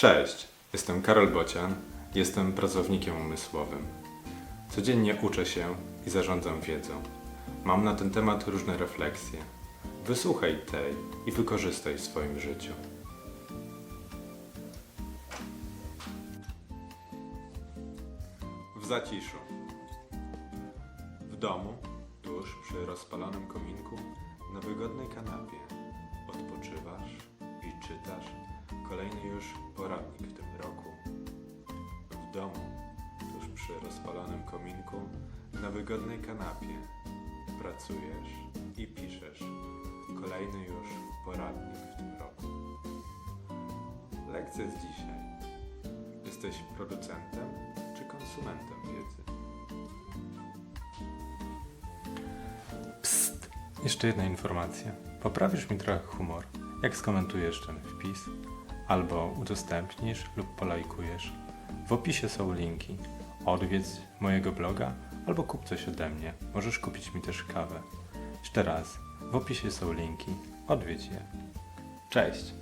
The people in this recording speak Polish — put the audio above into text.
Cześć, jestem Karol Bocian, jestem pracownikiem umysłowym. Codziennie uczę się i zarządzam wiedzą. Mam na ten temat różne refleksje. Wysłuchaj tej i wykorzystaj w swoim życiu. W zaciszu. W domu, tuż przy rozpalonym kominku, na wygodnej kanapie. Odpoczywasz i czytasz kolejny już W domu, tuż przy rozpalonym kominku, na wygodnej kanapie. Pracujesz i piszesz kolejny już poradnik w tym roku. Lekcja z dzisiaj. Jesteś producentem czy konsumentem wiedzy? Psst! Jeszcze jedna informacja. Poprawisz mi trochę humor, jak skomentujesz ten wpis, albo udostępnisz lub polajkujesz. W opisie są linki. Odwiedź mojego bloga albo kup coś ode mnie. Możesz kupić mi też kawę. Jeszcze raz, w opisie są linki. Odwiedź je. Cześć!